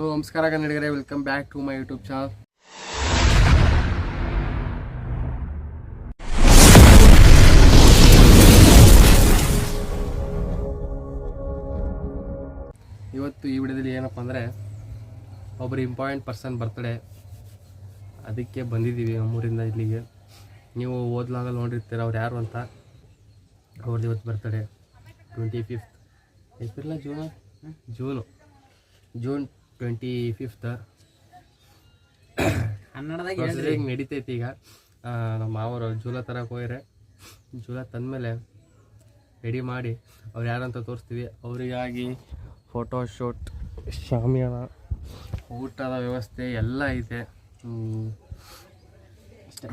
So ನಮಸ್ಕಾರ ಕನ್ನಡಿಗರೇ welcome back to my YouTube channel ಇವತ್ತು ಈ ವಿಡಿಯೋದಲ್ಲಿ ಏನಪ್ಪ ಅಂದರೆ ಒಬ್ಬರು ಇಂಪಾರ್ಟೆಂಟ್ ಪರ್ಸನ್ ಬರ್ತಡೆ ಅದಕ್ಕೆ ಬಂದಿದ್ದೀವಿ ನಮ್ಮೂರಿಂದ ಇಲ್ಲಿಗೆ. ನೀವು ಓದ್ಲಾಗಲ್ಲಿ ನೋಡಿರ್ತೀರ ಅವ್ರು ಯಾರು ಅಂತ. ಅವ್ರದ್ದು ಇವತ್ತು birthday twenty fifth April June June June twenty fifth processing ನಡೀತೈತಿ ಈಗ. ನಮ್ಮ ಮಾವರು ಜೂಲ ತರಕ್ಕೆ ಹೋಗ್ರೆ ಜೂಲ ತಂದಮೇಲೆ ರೆಡಿ ಮಾಡಿ ಅವ್ರು ಯಾರಂತ ತೋರಿಸ್ತೀವಿ. ಅವರಿಗಾಗಿ ಫೋಟೋ ಶೂಟ್ ಶಾಮಿಯಾನ ಊಟದ ವ್ಯವಸ್ಥೆ ಎಲ್ಲ ಐತೆ.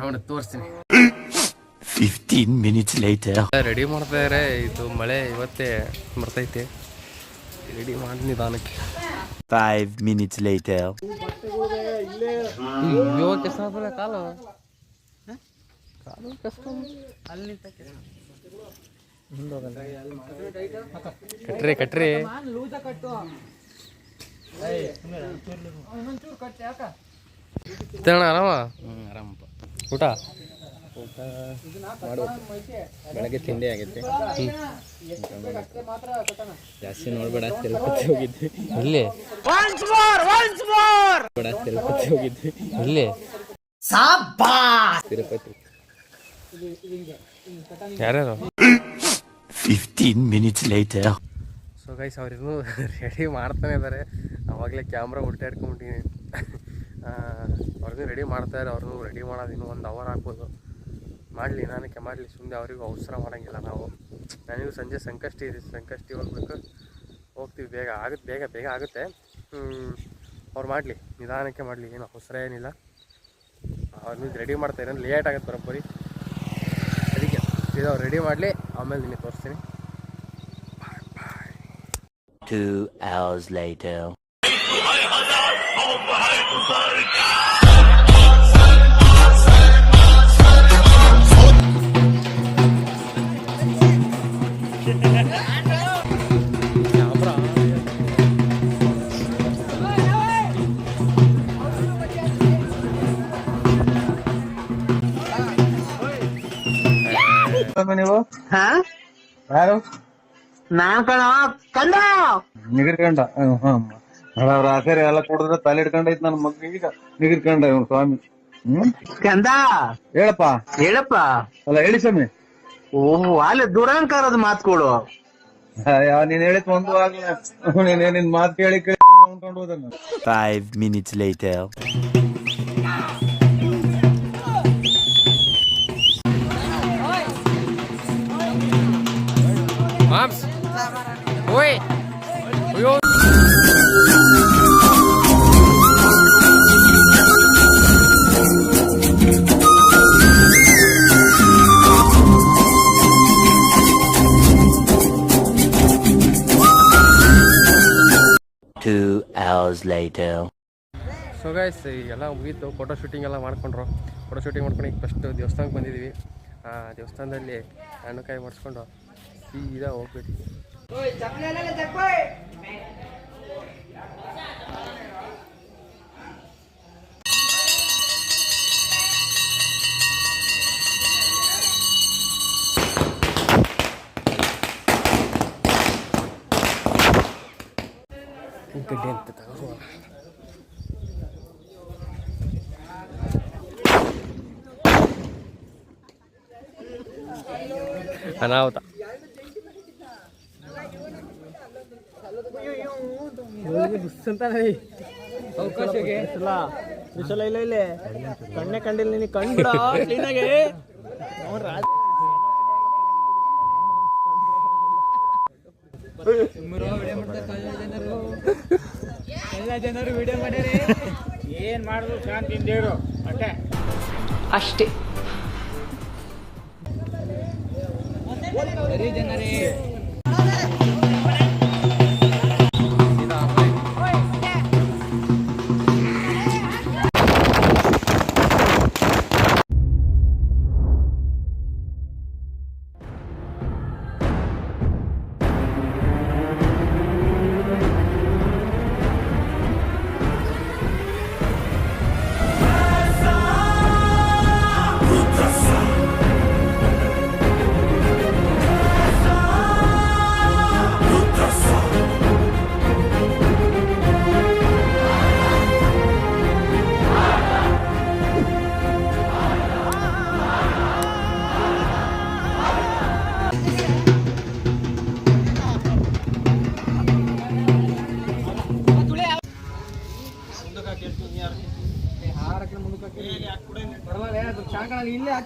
ನೋಡಿ ತೋರಿಸ್ತೀನಿ. 15 minutes later. ರೆಡಿ ಮಾಡ್ತಾ ಇದ್ದಾರೆ ಇದು ಮಳೆ ಇವತ್ತೇ ಬರ್ತೈತೆ. ರೆಡಿ ಮಾಡಿ ನಿಧಾನಕ್ಕೆ 5 minutes later. ಇವಾಗ ಕೆಸ ಕಾಲು ಕಾಲು ಕಷ್ಟ ಕಟ್ರಿ. ಕಟ್ರಿ ಆರಾಮ? ಆರಾಮಪ್ಪ. ಊಟ? ಬೆಳಗ್ಗೆ ತಿಂಡಿ ಆಗೈತೆ ಜಾಸ್ತಿ ನೋಡ್ಬೇಡ ತಿರುಪತಿ ಹೋಗಿದ್ವಿ. ಇಲ್ಲಿ? ಬೇಡ ತಿರುಪತಿ ಹೋಗಿದ್ವಿ. ಇಲ್ಲಿ? ತಿರುಪತಿ. ಯಾರ್ಯಾರು? 15 minutes later. ಸೊ ಗೈಸ್ ಅವ್ರಿಗೂ ರೆಡಿ ಮಾಡ್ತಾನೆ ಇದ್ದಾರೆ ಅವಾಗಲೇ ಕ್ಯಾಮ್ರಾ ಉಲ್ಟಾಡ್ಕೊಂಬಿಟ್ಟಿನಿ ಅವ್ರಿಗೂ ರೆಡಿ ಮಾಡ್ತಾರೆ ಅವ್ರಿಗೂ ರೆಡಿ ಮಾಡೋದು ಇನ್ನೂ ಒಂದು ಅವರ್ ಆಗ್ಬೋದು. ಮಾಡಲಿ, ನಾನಕ್ಕೆ ಮಾಡಲಿ ಸುಮ್ಮನೆ ಅವರಿಗೂ ಅವಸರ ಮಾಡೋಂಗಿಲ್ಲ ನಾವು. ನನಗೂ ಸಂಜೆ ಸಂಕಷ್ಟಿ ಇದೆ, ಸಂಕಷ್ಟಿ ಹೋಗ್ಬೇಕು. ಹೋಗ್ತೀವಿ, ಬೇಗ ಆಗುತ್ತೆ, ಬೇಗ ಬೇಗ ಆಗುತ್ತೆ. ಅವ್ರು ಮಾಡಲಿ, ನಿಧಾನಕ್ಕೆ ಮಾಡಲಿ, ಏನು ಅವಸರ ಏನಿಲ್ಲ. ಅವ್ರನ್ನ ರೆಡಿ ಮಾಡ್ತಾ ಮಾಡ್ತಾರೆ ಲೇಟ್ ಆಗುತ್ತೆ ಬರೋಬ್ಬರಿ ಅದಕ್ಕೆ ಇದು ಅವ್ರು ರೆಡಿ ಮಾಡಲಿ, ಆಮೇಲೆ ನಿಮಗೆ ತೋರಿಸ್ತೀನಿ. ನೀವು? ಯಾರು? ನಾನ್ ಕಣ ಕಂದ ನಿಗಿರ್ಕಂಡ. ಅವ್ರ ಆಚಾರ್ಯ ಎಲ್ಲ ಕುಡಿದ್ರೆ ತಲೆ ಹಿಡ್ಕೊಂಡೈತ್ ನನ್ನ ಮಗನಿಗೆ. ಈಗ ನಿಗಿರ್ಕಂಡ ಇವ್ನ ಸ್ವಾಮಿ. ಹ್ಮ್? ಕಂದ. ಹೇಳಪ್ಪ. ಹೇಳಪ್ಪ. ಅಲ್ಲ ಹೇಳಿ ಸ್ವಾಮಿ. ಓಹ್ ಅಲ್ಲಿ ದುರಂಕಾರದ ಮಾತುಗಳು ಯಾವ ನೀನ್ ಹೇಳಿದ್ ಒಂದು ಆಗ್ಲ. ನೀನ್ ನಿನ್ ಮಾತು ಕೇಳಿ ಕೇಳಿ ಉಂಟು ಹೋದ 5 minutes later. Hours later. So guys ಎಲ್ಲ ಮುಗೀತು. ಫೋಟೋ ಶೂಟಿಂಗ್ ಎಲ್ಲ ಮಾಡ್ಕೊಂಡ್ರು. ಫೋಟೋ ಶೂಟಿಂಗ್ ಮಾಡ್ಕೊಂಡು ಈಗ ಫಸ್ಟ್ ದೇವಸ್ಥಾನಕ್ಕೆ ಬಂದಿದ್ದೀವಿ ಆ ದೇವಸ್ಥಾನದಲ್ಲಿ ಹಣ್ಣುಕಾಯಿ ಮಾಡಿಸ್ಕೊಂಡು ಸೀದಾ ಹೋಗ್ಬಿಟ್ಟು ಗಡ್ಡೆ ಅಂತ ಅನಾಹುತ. ಅವಕಾಶಗೆ ವಿಶಲ ಇಲ್ಲ ಇಲ್ಲೇ ಕಣ್ಣೆ ಕಂಡಿಲ್ಲ ನೀನು ಕಂಡ ಕ್ಲೀನಾಗೆ ಏನ್ ಮಾಡಿದ್ರು ಶಾಂತಿ ದೇವರು. ಅಷ್ಟೇ. ಅಷ್ಟೇ ಜನರೇ.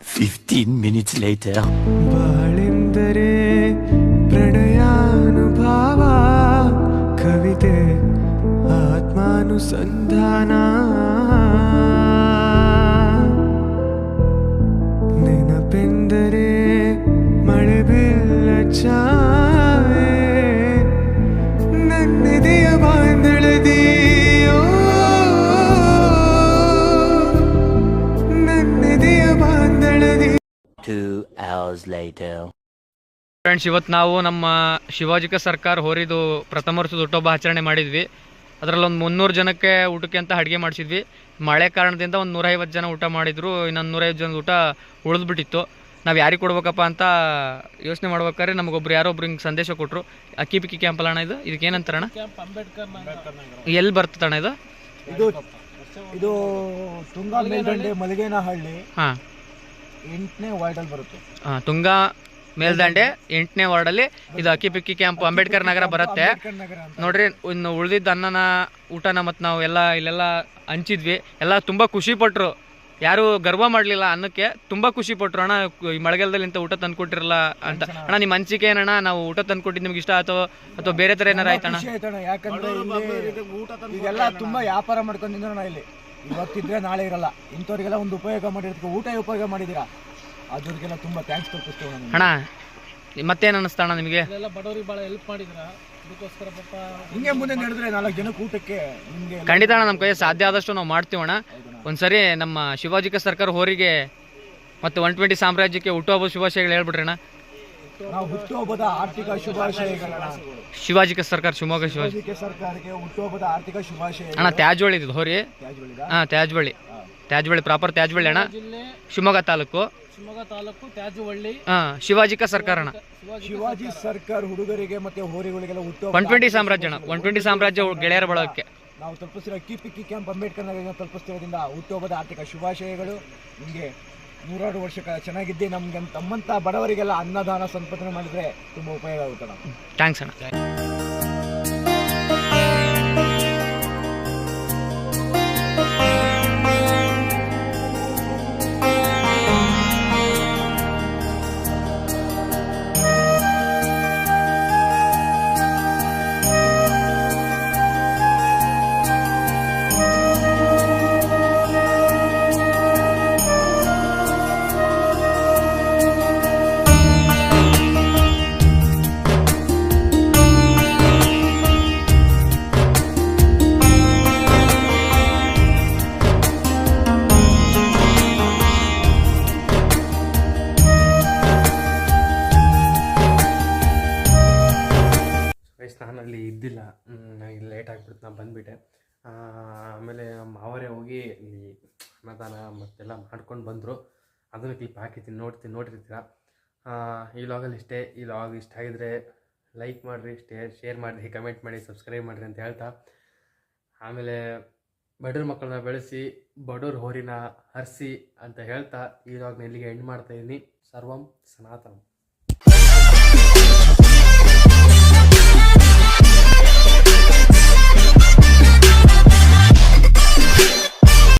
Fifteen minutes later. ಬಾಳೆಂದರೆ ಪ್ರಣಯಾನುಭಾವ ಕವಿತೆ ಆತ್ಮಾನುಸಂಧಾನ later. ಫ್ರೆಂಡ್ಸ್ ಇವತ್ತು ನಾವು ನಮ್ಮ ಶಿವಾಜಿಕ ಸರ್ಕಾರ ಹೋರಿದು ಪ್ರಥಮ ವರ್ಷದ ಹುಟ್ಟೊಬ್ಬ ಆಚರಣೆ ಮಾಡಿದ್ವಿ. ಅದರಲ್ಲಿ ಒಂದು ಮುನ್ನೂರು ಜನಕ್ಕೆ ಊಟಕ್ಕೆ ಅಂತ ಅಡುಗೆ ಮಾಡಿಸಿದ್ವಿ. ಮಳೆ ಕಾರಣದಿಂದ ಒಂದು ನೂರೈವತ್ತು ಜನ ಊಟ ಮಾಡಿದ್ರು. ಇನ್ನೊಂದು ನೂರೈವತ್ತು ಜನ ಊಟ ಉಳಿದ್ಬಿಟ್ಟಿತ್ತು. ನಾವು ಯಾರಿಗೆ ಕೊಡ್ಬೇಕಪ್ಪ ಅಂತ ಯೋಚನೆ ಮಾಡ್ಬೇಕಾದ್ರೆ ನಮಗೊಬ್ರು ಯಾರೋ ಒಬ್ರು ಹಿಂಗೆ ಸಂದೇಶ ಕೊಟ್ಟರು ಅಕ್ಕಿ ಪಿಕ್ಕಿ ಕ್ಯಾಂಪ್ ಅಲ್ಲ ಅಣ್ಣ ಇದು? ಇದಕ್ಕೆ ಏನಂತಾರಣ ಎಲ್ಲಿ ಬರ್ತದಣ್ಣ ಇದು? ಇದು ಇದು ತುಂಗಾ ಮೇಲ್ದಂಡೆ ಮಲಗೇನಹಳ್ಳಿ. ಹಾಂ. ಎಂಟನೇ ವಾರ್ಡಲ್ಲಿ ಬರುತ್ತೆ. ಹಾಂ ತುಂಗಾ ಮೇಲ್ದಂಡೆ ಎಂಟನೇ ವಾರ್ಡಲ್ಲಿ ಇದು ಅಕ್ಕಿ ಪಿಕ್ಕಿ ಕ್ಯಾಂಪ್ ಅಂಬೇಡ್ಕರ್ ನಗರ ಬರುತ್ತೆ. ನಗರ ಅಂತ. ನೋಡ್ರಿ ಇನ್ನು ಉಳಿದಿದ್ದ ಅನ್ನನ ಊಟನ ಮತ್ತು ನಾವು ಎಲ್ಲ ಇಲ್ಲೆಲ್ಲ ಹಂಚಿದ್ವಿ. ಎಲ್ಲ ತುಂಬ ಖುಷಿ ಪಟ್ರು. ಯಾರು ಗರ್ವ ಮಾಡಲಿಲ್ಲ ಅನ್ನಕ್ಕೆ ತುಂಬ ಖುಷಿ ಪಟ್ರು. ಅಣ್ಣ ಈ ಮಳೆಗಾಲದಲ್ಲಿ ಇಂಥ ಊಟ ತಂದ್ಕೊಟ್ಟಿರಲ್ಲ ಅಂತ. ಅಣ್ಣ. ನಿಮ್ಮ ಅನ್ಸಿಕೆ ಏನಣ್ಣ? ನಾವು ಊಟ ತಂದ್ಕೊಟ್ಟಿದ್ದು ನಿಮ್ಗೆ ಇಷ್ಟ ಆಯ್ತೋ ಅಥವಾ ಬೇರೆ ಥರ ಏನಾರ ಆಯ್ತಣ್ಣ? ಖುಷಿ ಆಯ್ತಣ್ಣ. ಯಾಕಂದ್ರೆ ಇಲ್ಲಿ ಈಗೆಲ್ಲ ತುಂಬಾ ವ್ಯಾಪಾರ ಮಾಡ್ಕೊಂಡಿದ್ದೀರ ಇಲ್ಲಿ. ಇವತ್ತಿದ್ರೆ ನಾಳೆ ಇರಲ್ಲ. ಇಂಥವ್ರಿಗೆಲ್ಲ ಒಂದು ಉಪಯೋಗ ಮಾಡಿರೋದಕ್ಕೆ ಊಟ ಉಪಯೋಗ ಮಾಡಿದ್ದೀರಾ? ಅದ್ರಿಗೆಲ್ಲ ತುಂಬಾ ಥ್ಯಾಂಕ್ಸ್ ತಪ್ಪಿಸ್ತೇವೆ ನಾನು ಅಣ್ಣ ಮತ್ತೇನು ಅನ್ನಿಸ್ತಾ ಅಣ್ಣ ನಿಮಗೆ? ಹಿಂಗೆ ಮುಂದೆ ನಡೆದ್ರೆ ನಾಲ್ಕು ಜನಕ್ಕೆ ಊಟಕ್ಕೆ ನಿಮಗೆ ಖಂಡಿತ ಅಣ್ಣ ನಮ್ಮ ಕೈ ಸಾಧ್ಯ ಆದಷ್ಟು ನಾವು ಮಾಡ್ತೀವಿ ಅಣ್ಣ. ಒಂದ್ಸರಿ ನಮ್ಮ ಶಿವಾಜಿಕ ಸರ್ಕಾರ ಹೋರಿಗೆ ಮತ್ತು ಒನ್ ಟ್ವೆಂಟಿ ಸಾಮ್ರಾಜ್ಯಕ್ಕೆ ಹುಟ್ಟುಹಬ್ಬ ಶುಭಾಶಯಗಳು ಹೇಳ್ಬಿಡ್ರಿ ಅಣ್ಣ. ನಾವು ಹುಟ್ಟುಹಬ್ಬದ ಆರ್ಥಿಕ ಶುಭಾಶಯಗಳನ್ನ ಶಿವಾಜಿಕ ಸರ್ಕಾರ ಶಿವಮೊಗ್ಗ ಶಿವಾಜಿ. ಸರ್ಕಾರಕ್ಕೆ ಹುಟ್ಟುಹಬ್ಬದ ಆರ್ಥಿಕ ಶುಭಾಶಯ ಅಣ್ಣ ತ್ಯಾಜ್ವಳ್ಳಿ ಇದು ಹೋರಿ. ಹಾ ತ್ಯಾಜ್ವಳ್ಳಿ ತ್ಯಾಜ್ವಳ್ಳಿ ಪ್ರಾಪರ್ ತ್ಯಾಜ್ವಳ್ಳಿ ಅಣ್ಣ. ಶಿವಮೊಗ್ಗ ತಾಲೂಕು. ಶಿವಮೊಗ್ಗ ತಾಲೂಕು ತ್ಯಾಜ್ವಳ್ಳಿ ಹಾ ಶಿವಾಜಿಕ ಸರ್ಕಾರ ಅಣ್ಣ. ಶಿವಾಜಿ ಸರ್ಕಾರ. ಹುಡುಗರಿಗೆ ಮತ್ತೆ ಹೋರಿಗಳಿಗೆಲ್ಲ ಹುಟ್ಟುಹಬ್ಬ ಒನ್ ಟ್ವೆಂಟಿ ಸಾಮ್ರಾಜ್ಯ ಅಣ್ಣ. ಒನ್ ಟ್ವೆಂಟಿ ಸಾಮ್ರಾಜ್ಯ ಗೆಳೆಯರ ಬಳಕೆ ನಾವು ತಲುಪಿಸಿರೋ ಅಕ್ಕಿ ಪಿಕ್ಕಿ ಕ್ಯಾಂಪ್ ಅಂಬೇಡ್ಕರ್ ನಗರ ತಲುಪಿಸ್ತಿರೋದ್ರಿಂದ ಹುಟ್ಟುಹಬ್ಬದ ಆರ್ಥಿಕ ಶುಭಾಶಯಗಳು ನಿಮಗೆ ನೂರಾರು ವರ್ಷ ಚೆನ್ನಾಗಿದ್ದೆ ನಮ್ಗೆ ತಮ್ಮಂತ ಬಡವರಿಗೆಲ್ಲ ಅನ್ನದಾನ ಸಂಪತ್ತನೆ ಮಾಡಿದ್ರೆ ತುಂಬಾ ಉಪಯೋಗ ಆಗುತ್ತಲ್ಲ ಥ್ಯಾಂಕ್ಸ್ ಅಣ್ಣ. ಇದ್ದಿಲ್ಲ. ನನಗೆ ಲೇಟ್ ಆಗಿಬಿಡ್ತು ನಾನು ಬಂದುಬಿಟ್ಟೆ. ಆಮೇಲೆ ಮಾವರೇ ಹೋಗಿ ಇಲ್ಲಿ ಅನ್ನದಾನ ಮತ್ತೆಲ್ಲ ಮಾಡ್ಕೊಂಡು ಬಂದರು. ಅದನ್ನು ಕ್ಲಿಪ್ ಹಾಕಿದ್ದೀನಿ ನೋಡ್ತೀನಿ, ನೋಡಿರ್ತೀರ? ಈ ಲಾಗಲ್ಲಿ ಇಷ್ಟೇ, ಈ ಲಾಗ್ ಇಷ್ಟ ಆಗಿದ್ರೆ ಲೈಕ್ ಮಾಡಿರಿ ಶೇರ್ ಶೇರ್ ಮಾಡಿರಿ ಕಮೆಂಟ್ ಮಾಡಿ ಸಬ್ಸ್ಕ್ರೈಬ್ ಮಾಡಿರಿ ಅಂತ ಹೇಳ್ತಾ. ಆಮೇಲೆ ಬಡವ್ರ ಮಕ್ಕಳನ್ನ ಬೆಳೆಸಿ, ಬಡವ್ರ ಹೋರಿನ ಹರಿಸಿ ಅಂತ ಹೇಳ್ತಾ ಈ ಲಾಗ್ನ ಇಲ್ಲಿಗೆ ಎಂಡ್ ಮಾಡ್ತಾಯಿದ್ದೀನಿ ಸರ್ವಂ ಸನಾತನಂ.